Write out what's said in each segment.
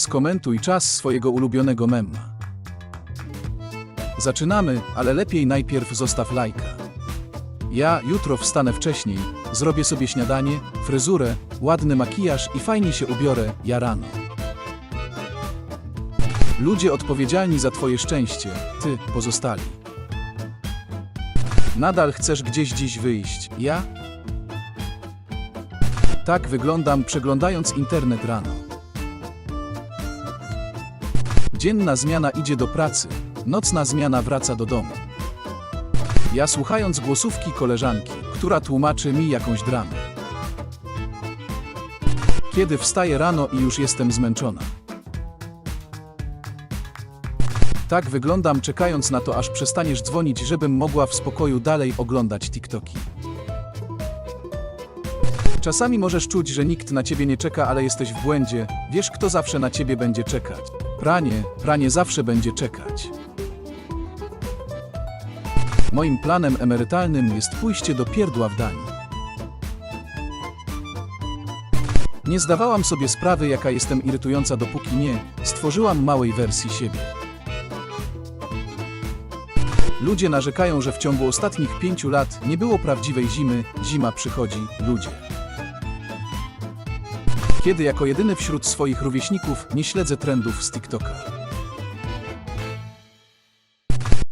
Skomentuj czas swojego ulubionego memma. Zaczynamy, ale lepiej najpierw zostaw lajka. Ja jutro wstanę wcześniej, zrobię sobie śniadanie, fryzurę, ładny makijaż i fajnie się ubiorę, ja rano. Ludzie odpowiedzialni za twoje szczęście, ty, pozostali. Nadal chcesz gdzieś dziś wyjść, ja? Tak wyglądam przeglądając internet rano. Dzienna zmiana idzie do pracy, nocna zmiana wraca do domu. Ja słuchając głosówki koleżanki, która tłumaczy mi jakąś dramę. Kiedy wstaję rano i już jestem zmęczona. Tak wyglądam czekając na to, aż przestaniesz dzwonić, żebym mogła w spokoju dalej oglądać TikToki. Czasami możesz czuć, że nikt na ciebie nie czeka, ale jesteś w błędzie. Wiesz, kto zawsze na ciebie będzie czekać. Pranie, pranie zawsze będzie czekać. Moim planem emerytalnym jest pójście do pierdła w Danii. Nie zdawałam sobie sprawy, jaka jestem irytująca, dopóki nie stworzyłam małej wersji siebie. Ludzie narzekają, że w ciągu ostatnich pięciu lat nie było prawdziwej zimy, zima przychodzi, ludzie. Kiedy jako jedyny wśród swoich rówieśników nie śledzę trendów z TikToka.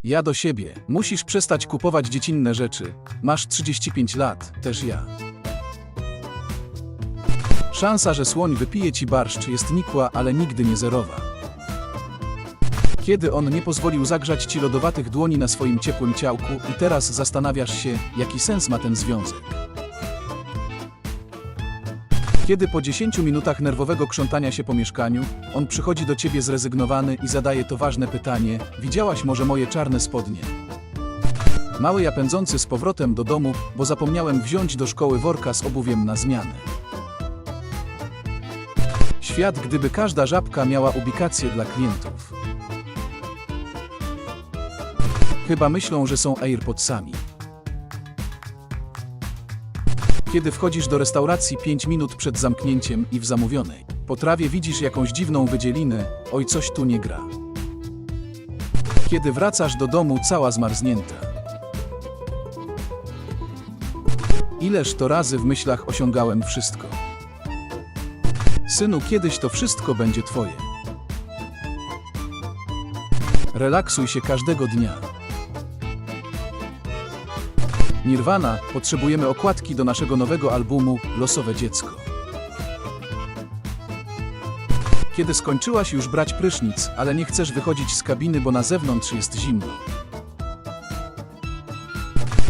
Ja do siebie. Musisz przestać kupować dziecinne rzeczy. Masz 35 lat, też ja. Szansa, że słoń wypije ci barszcz jest nikła, ale nigdy nie zerowa. Kiedy on nie pozwolił zagrzać ci lodowatych dłoni na swoim ciepłym ciałku i teraz zastanawiasz się, jaki sens ma ten związek. Kiedy po 10 minutach nerwowego krzątania się po mieszkaniu, on przychodzi do ciebie zrezygnowany i zadaje to ważne pytanie: Widziałaś może moje czarne spodnie? Mały ja pędzący z powrotem do domu, bo zapomniałem wziąć do szkoły worka z obuwiem na zmianę. Świat, gdyby każda żabka miała ubikację dla klientów. Chyba myślą, że są AirPodsami. Kiedy wchodzisz do restauracji 5 minut przed zamknięciem i w zamówionej potrawie widzisz jakąś dziwną wydzielinę, oj coś tu nie gra. Kiedy wracasz do domu cała zmarznięta. Ileż to razy w myślach osiągałem wszystko. Synu, kiedyś to wszystko będzie twoje. Relaksuj się każdego dnia. Nirvana, potrzebujemy okładki do naszego nowego albumu Losowe Dziecko. Kiedy skończyłaś już brać prysznic, ale nie chcesz wychodzić z kabiny, bo na zewnątrz jest zimno.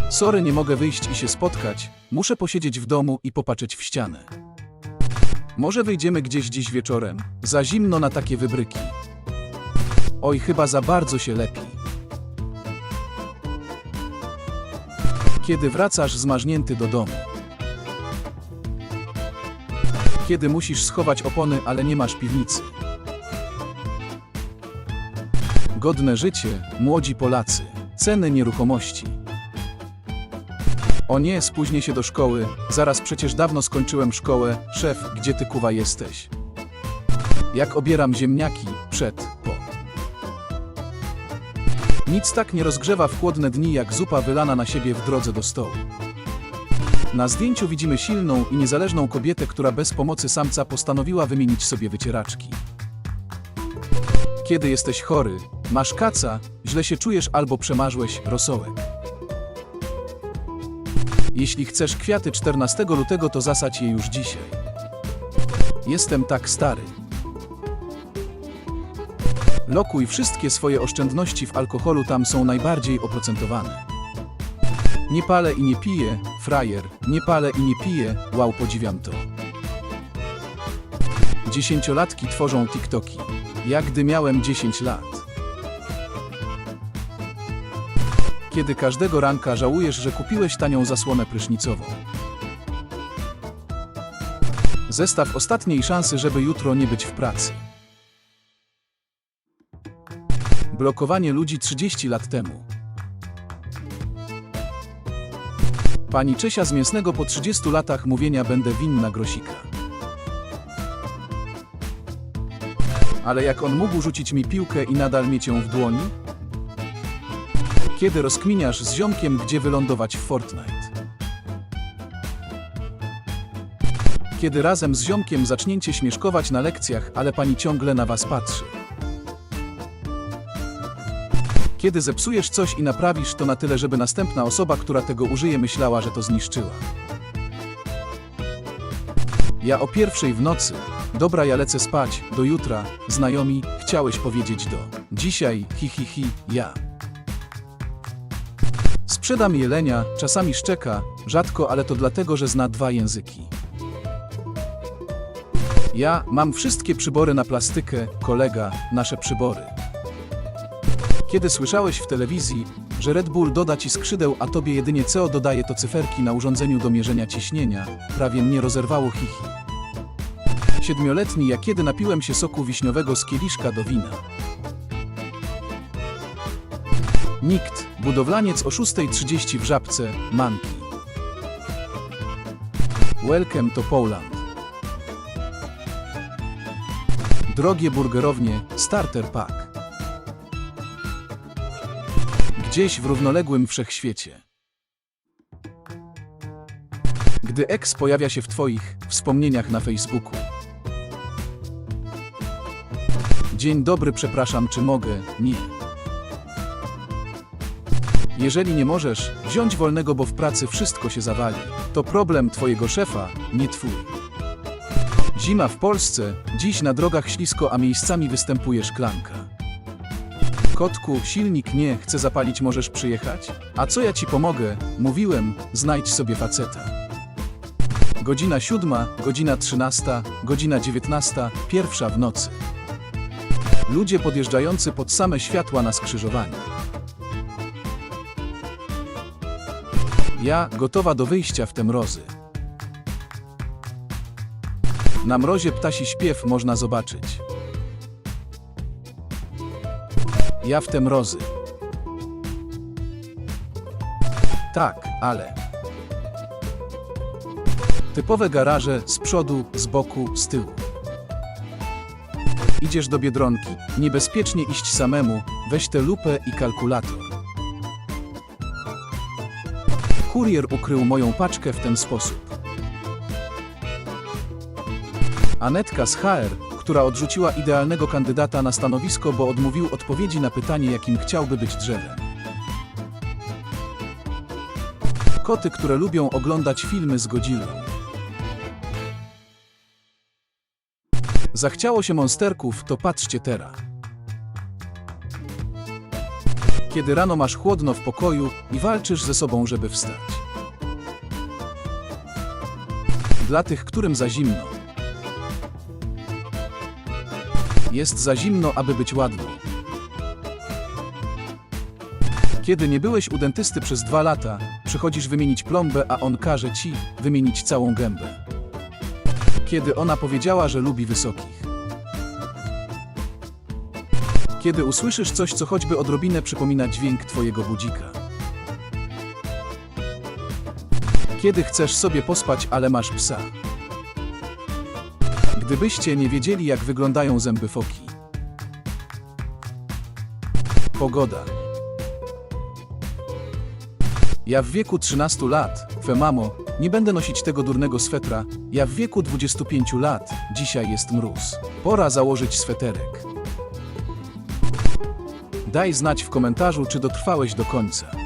Sorry, nie mogę wyjść i się spotkać, muszę posiedzieć w domu i popatrzeć w ścianę. Może wyjdziemy gdzieś dziś wieczorem, za zimno na takie wybryki. Oj, chyba za bardzo się lepi. Kiedy wracasz zmarznięty do domu. Kiedy musisz schować opony, ale nie masz piwnicy. Godne życie, młodzi Polacy, ceny nieruchomości. O nie, spóźnię się do szkoły, zaraz przecież dawno skończyłem szkołę, szef, gdzie ty kuwa jesteś? Jak obieram ziemniaki, przed. Nic tak nie rozgrzewa w chłodne dni jak zupa wylana na siebie w drodze do stołu. Na zdjęciu widzimy silną i niezależną kobietę, która bez pomocy samca postanowiła wymienić sobie wycieraczki. Kiedy jesteś chory, masz kaca, źle się czujesz albo przemarzłeś rosołek. Jeśli chcesz kwiaty 14 lutego, to zasadź je już dzisiaj. Jestem tak stary. Lokuj wszystkie swoje oszczędności w alkoholu, tam są najbardziej oprocentowane. Nie palę i nie piję, frajer, nie palę i nie piję, wow, podziwiam to. Dziesięciolatki tworzą TikToki. Jak gdy miałem 10 lat. Kiedy każdego ranka żałujesz, że kupiłeś tanią zasłonę prysznicową. Zestaw ostatniej szansy, żeby jutro nie być w pracy. Blokowanie ludzi 30 lat temu. Pani Czesia z mięsnego po 30 latach mówienia będę winna grosika. Ale jak on mógł rzucić mi piłkę i nadal mieć ją w dłoni? Kiedy rozkminiasz z ziomkiem, gdzie wylądować w Fortnite? Kiedy razem z ziomkiem zaczniecie śmieszkować na lekcjach, ale pani ciągle na was patrzy. Kiedy zepsujesz coś i naprawisz to na tyle, żeby następna osoba, która tego użyje, myślała, że to zniszczyła. Ja o pierwszej w nocy. Dobra, ja lecę spać. Do jutra. Znajomi, chciałeś powiedzieć do. Dzisiaj, hi hi hi, ja. Sprzedam jelenia, czasami szczeka, rzadko, ale to dlatego, że zna dwa języki. Ja mam wszystkie przybory na plastykę, kolega, nasze przybory. Kiedy słyszałeś w telewizji, że Red Bull doda ci skrzydeł, a tobie jedynie CO dodaje to cyferki na urządzeniu do mierzenia ciśnienia, prawie mnie rozerwało chichi. Siedmioletni ja kiedy napiłem się soku wiśniowego z kieliszka do wina. Nikt, budowlaniec o 6.30 w Żabce, Manki. Welcome to Poland. Drogie burgerownie, starter pack. Gdzieś w równoległym wszechświecie. Gdy ex pojawia się w Twoich wspomnieniach na Facebooku. Dzień dobry, przepraszam, czy mogę? Nie. Jeżeli nie możesz wziąć wolnego, bo w pracy wszystko się zawali, to problem Twojego szefa, nie Twój. Zima w Polsce, dziś na drogach ślisko, a miejscami występuje szklanka. Kotku, silnik nie, chcę zapalić, możesz przyjechać? A co ja ci pomogę? Mówiłem, znajdź sobie faceta. Godzina siódma, godzina trzynasta, godzina dziewiętnasta, pierwsza w nocy. Ludzie podjeżdżający pod same światła na skrzyżowaniu. Ja, gotowa do wyjścia w te mrozy. Na mrozie ptasi śpiew można zobaczyć. Ja w te mrozy. Tak, ale. Typowe garaże z przodu, z boku, z tyłu. Idziesz do biedronki, niebezpiecznie iść samemu, weź tę lupę i kalkulator. Kurier ukrył moją paczkę w ten sposób. Anetka z HR, która odrzuciła idealnego kandydata na stanowisko, bo odmówił odpowiedzi na pytanie, jakim chciałby być drzewem. Koty, które lubią oglądać filmy z Godzillą. Zachciało się monsterków, to patrzcie teraz. Kiedy rano masz chłodno w pokoju i walczysz ze sobą, żeby wstać. Dla tych, którym za zimno. Jest za zimno, aby być ładną. Kiedy nie byłeś u dentysty przez dwa lata, przychodzisz wymienić plombę, a on każe ci wymienić całą gębę. Kiedy ona powiedziała, że lubi wysokich. Kiedy usłyszysz coś, co choćby odrobinę przypomina dźwięk twojego budzika. Kiedy chcesz sobie pospać, ale masz psa. Gdybyście nie wiedzieli, jak wyglądają zęby foki. Pogoda. Ja w wieku 13 lat, fe mamo, nie będę nosić tego durnego swetra. Ja w wieku 25 lat, dzisiaj jest mróz. Pora założyć sweterek. Daj znać w komentarzu, czy dotrwałeś do końca.